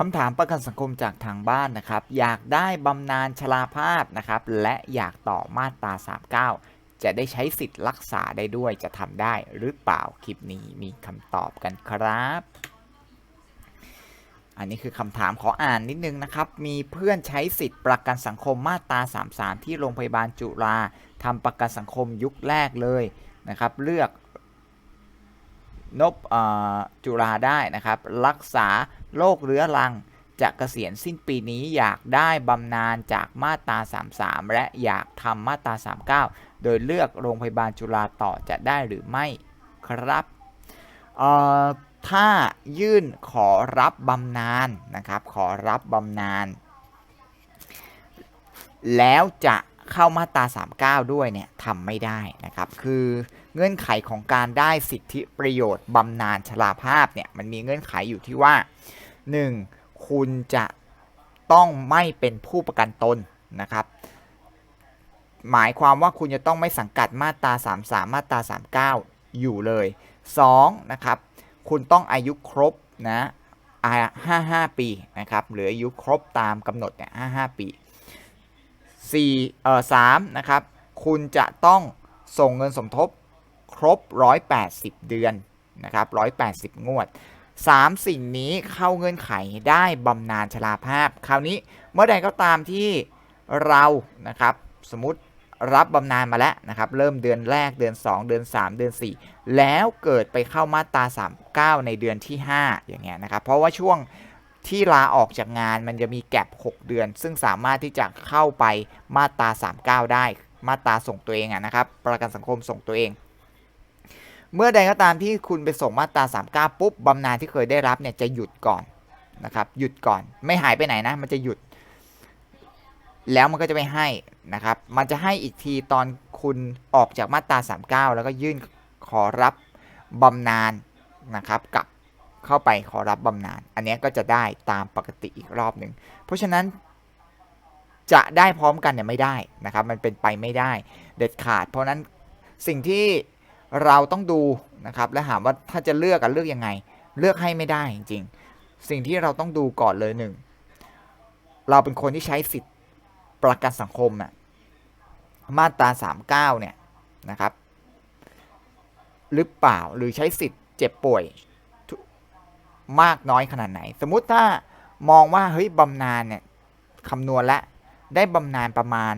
คำถามประกันสังคมจากทางบ้านนะครับ อยากได้บำนาญชราภาพนะครับ และอยากต่อมาตรา 39 จะได้ใช้สิทธิ์รักษาได้ด้วยจะทำได้หรือเปล่าคลิปนี้มีคำตอบกันครับ อันนี้คือคำถามขออ่านนิดนึงนะครับ มีเพื่อนใช้สิทธิ์ประกันสังคมมาตรา 33 ที่โรงพยาบาลจุฬาทำประกันสังคมยุคแรกเลยนะครับ เลือกนบจุฬาได้นะครับ รักษา โรคเรื้อรังจะเกษียณสิ้นปีนี้อยากได้บำนาญจากมาตรา 33 และอยากทำมาตรา 39 โดยเลือกโรงพยาบาลจุฬาต่อจะได้หรือไม่ครับถ้ายื่นขอรับบำนาญนะครับ ขอรับบำนาญแล้วจะเข้ามาตรา 39 ด้วยเนี่ยทำไม่ได้นะครับ คือเงื่อนไขของการได้สิทธิประโยชน์บำนาญชราภาพเนี่ยมันมีเงื่อนไขอยู่ที่ว่า 1. คุณจะต้องไม่เป็นผู้ประกันตนนะครับ หมายความว่าคุณจะต้องไม่สังกัดมาตรา 33 มาตรา 39 อยู่เลย 2. นะครับ คุณต้องอายุครบนะอ่า55 ปีนะครับ หรืออายุครบตามกำหนดเนี่ย55 ปี4เอ่อ3นะครับ คุณจะต้องส่งเงินสมทบครบ 180 เดือนนะครับ180 งวด 3 สิ่งนี้เข้าเงื่อนไขได้บำนาญชราภาพ คราวนี้เมื่อใดก็ตามที่เรานะครับสมมติรับบำนาญมาแล้วนะครับ เริ่มเดือนแรกเดือน 2 เดือน 3 เดือน 4 แล้วเกิดไปเข้ามาตรา 39 ในเดือนที่ 5 อย่างเงี้ยนะครับ เพราะว่าช่วงที่ลาออกจากงานมันจะมีแก็บ6 เดือน ซึ่งสามารถที่จะเข้าไปมาตรา 39 ได้ มาตราส่งตัวเองอะนะครับ ประกันสังคมส่งตัวเอง เมื่อใดก็ตามที่คุณไปส่งมาตรา 39 ปุ๊บบำนาญที่เคยได้รับเนี่ยจะหยุดก่อนนะครับหยุดก่อนไม่หายไปไหนนะ มันจะหยุด แล้วมันก็จะไม่ให้นะครับ มันจะให้อีกทีตอนคุณออกจากมาตรา 39 แล้วก็ยื่นขอรับบำนาญนะครับกลับเข้าไปขอรับบำนาญอันนี้ก็จะได้ตามปกติอีกรอบหนึ่งเพราะฉะนั้นจะได้พร้อมกันเนี่ยไม่ได้นะครับ มันเป็นไปไม่ได้เด็ดขาด เพราะนั้นสิ่งที่ เราต้องดูนะครับและถามว่าถ้าจะเลือกกันเลือกยังไง เลือกให้ไม่ได้จริงๆ สิ่งที่เราต้องดูก่อนเลยหนึ่งเราเป็นคนที่ใช้สิทธิประกันสังคมน่ะมาตรา 39 เนี่ยนะครับ หรือเปล่าหรือใช้สิทธิ์เจ็บป่วยมากน้อยขนาดไหน สมมุติถ้ามองว่าเฮ้ยบำนาญเนี่ยคำนวณและได้บำนาญประมาณ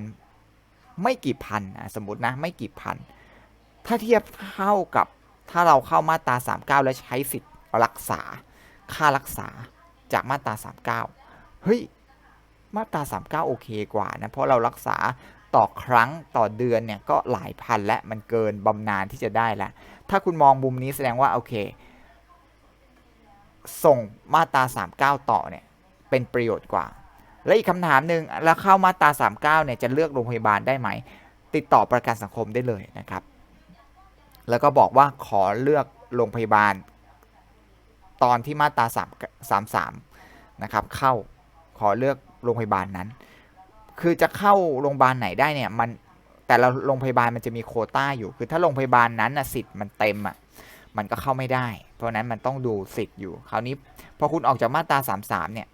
ไม่กี่พันอะสมมตินะไม่กี่พัน ถ้าเทียบเท่ากับถ้าเราเข้ามาตรา 39 แล้วใช้สิทธิ์รักษา ค่ารักษาจากมาตรา 39 เฮ้ย มาตรา 39 โอเคกว่านะ เพราะเรารักษาต่อครั้งต่อเดือนเนี่ยก็หลายพันและมันเกินบำนาญที่จะได้ล้วถ้าคุณมองมุมนี้แสดงว่า โอเค ส่งมาตรา 39 ต่อเนี่ยเป็นประโยชน์กว่า และอีกคำถามหนึ่งแล้วเข้ามาตรา 39 เนี่ยจะเลือกโรงพยาบาลได้ไหม ติดต่อประกันสังคมได้เลยนะครับ แล้วก็บอกว่าขอเลือกโรงพยาบาล ตอนที่มาตรา3 33นะครับเข้าขอเลือกโรงพยาบาลนั้น คือจะเข้าโรงพยาบาลไหนได้เนี่ยมันแต่ละโรงพยาบาลมันจะมีโคต้าอยู่ คือถ้าโรงพยาบาลนั้นนะสิทธิ์มันเต็มอะมันก็เข้าไม่ได้ เพราะนั้นมันต้องดูสิทธิ์อยู่ คราวนี้พอคุณออกจากมาตรา33เนี่ย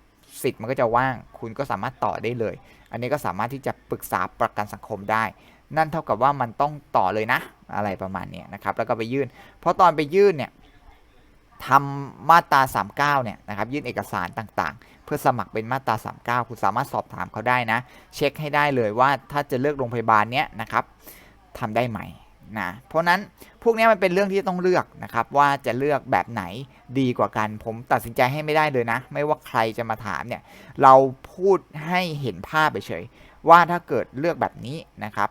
สิทธิ์มันก็จะว่าง คุณก็สามารถต่อได้เลย อันนี้ก็สามารถที่จะปรึกษาประกันสังคมได้ นั่นเท่ากับว่ามันต้องต่อเลยนะ อะไรประมาณนี้นะครับแล้วก็ไปยื่น เพราะตอนไปยื่นเนี่ยทำมาตรา 39 เนี่ยนะครับยื่นเอกสารต่างๆ เพื่อสมัครเป็นมาตรา 39 คุณสามารถสอบถามเขาได้นะ เช็คให้ได้เลยว่าถ้าจะเลือกโรงพยาบาลเนี้ยนะครับทำได้ไหมนะเพราะนั้นพวกนี้มันเป็นเรื่องที่ต้องเลือกนะครับว่าจะเลือกแบบไหนดีกว่ากัน ผมตัดสินใจให้ไม่ได้เลยนะ ไม่ว่าใครจะมาถามเนี่ยเราพูดให้เห็นภาพไปเฉยว่าถ้าเกิดเลือกแบบนี้นะครับ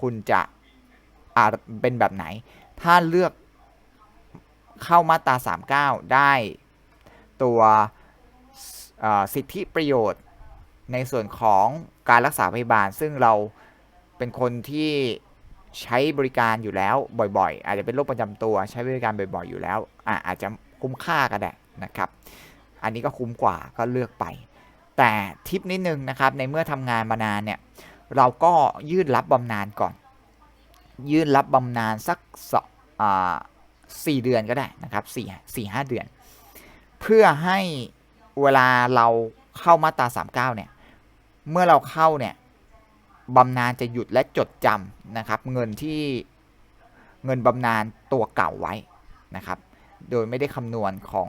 คุณจะ อาเป็นแบบไหน ถ้าเลือกเข้ามาตรา 39 ได้ตัวสิทธิประโยชน์ในส่วนของการรักษาพยาบาล ซึ่งเราเป็นคนที่ใช้บริการอยู่แล้วบ่อยๆ อาจจะเป็นโรคประจำตัวใช้บริการบ่อยๆ อยู่แล้วออาจจะคุ้มค่าก็ได้นะครับ อันนี้ก็คุ้มกว่าก็เลือกไป แต่ทิปนิดนึงนะครับในเมื่อทำงานมานานเนี่ยเราก็ยื่นรับบำนาญก่อน ยื่นรับบำนาญสักสี่เดือนก็ได้นะครับสี่สี่ห้าเดือน เพื่อให้เวลาเราเข้ามาตรา 39 เนี่ย เมื่อเราเข้าเนี่ยบำนาญจะหยุดและจดจำนะครับ เงินที่เงินบำนาญตัวเก่าไว้นะครับ โดยไม่ได้คำนวณของ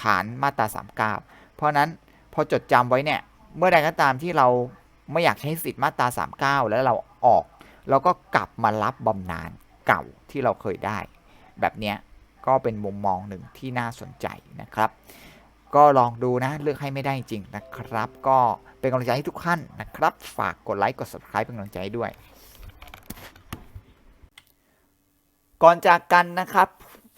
ฐานมาตรา 39 เพราะนั้นพอจดจำไว้เนี่ย เมื่อใดก็ตามที่เราไม่อยากใช้สิทธิ์มาตรา 39 แล้วเราออก เราก็กลับมารับบำนาญเก่าที่เราเคยได้ แบบเนี้ยก็เป็นมุมมองหนึ่งที่น่าสนใจนะครับ ก็ลองดูนะเลือกให้ไม่ได้จริงนะครับ ก็เป็นกำลังใจให้ทุกท่านนะครับ ฝากกดไลค์กด subscribe เป็นกำลังใจด้วย ก่อนจากกันนะครับ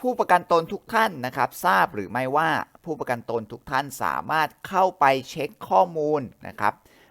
ผู้ประกันตนทุกท่านนะครับ ทราบหรือไม่ว่าผู้ประกันตนทุกท่านสามารถเข้าไปเช็คข้อมูลนะครับ